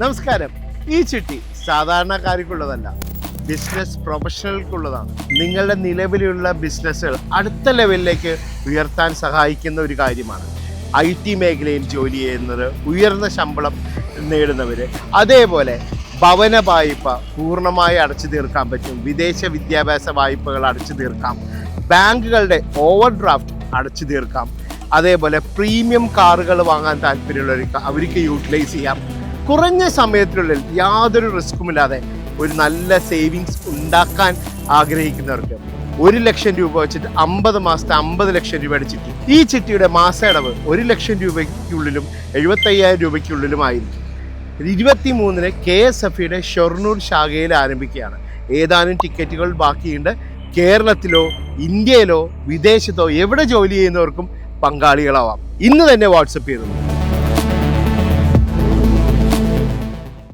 നമസ്കാരം. ഈ ചിട്ടി സാധാരണക്കാർക്കുള്ളതല്ല ബിസിനസ് പ്രൊഫഷണൽക്കുള്ളതാണ് നിങ്ങളുടെ നിലവിലുള്ള ബിസിനസ്സുകൾ അടുത്ത ലെവലിലേക്ക് ഉയർത്താൻ സഹായിക്കുന്ന ഒരു കാര്യമാണ്. ഐ ടി മേഖലയിൽ ജോലി ചെയ്യുന്നത് ഉയർന്ന ശമ്പളം നേടുന്നവർ അതേപോലെ ഭവന വായ്പ പൂർണമായി അടച്ചു തീർക്കാൻ പറ്റും. വിദേശ വിദ്യാഭ്യാസ വായ്പകൾ അടച്ചു തീർക്കാം. ബാങ്കുകളുടെ ഓവർ ഡ്രാഫ്റ്റ് അടച്ചു തീർക്കാം. അതേപോലെ പ്രീമിയം കാറുകൾ വാങ്ങാൻ താല്പര്യമുള്ളവർക്ക് അവർക്ക് യൂട്ടിലൈസ് ചെയ്യാം. കുറഞ്ഞ സമയത്തിനുള്ളിൽ യാതൊരു റിസ്ക്കുമില്ലാതെ ഒരു നല്ല സേവിങ്സ് ഉണ്ടാക്കാൻ ആഗ്രഹിക്കുന്നവർക്ക് ഒരു ലക്ഷം രൂപ വെച്ചിട്ട് അമ്പത് മാസത്തെ അമ്പത് ലക്ഷം രൂപയുടെ ചിട്ടി. ഈ ചിട്ടിയുടെ മാസ അടവ് ഒരു ലക്ഷം രൂപയ്ക്കുള്ളിലും എഴുപത്തയ്യായിരം രൂപയ്ക്കുള്ളിലുമായിരിക്കും ഇരുപത്തി മൂന്നിന് കെ എസ് എഫിയുടെ ഷൊർണൂർ ശാഖയിൽ ആരംഭിക്കുകയാണ്. ഏതാനും ടിക്കറ്റുകൾ ബാക്കിയുണ്ട്. കേരളത്തിലോ ഇന്ത്യയിലോ വിദേശത്തോ എവിടെ ജോലി ചെയ്യുന്നവർക്കും പങ്കാളികളാവാം. ഇന്ന് തന്നെ വാട്സപ്പ് ചെയ്തു.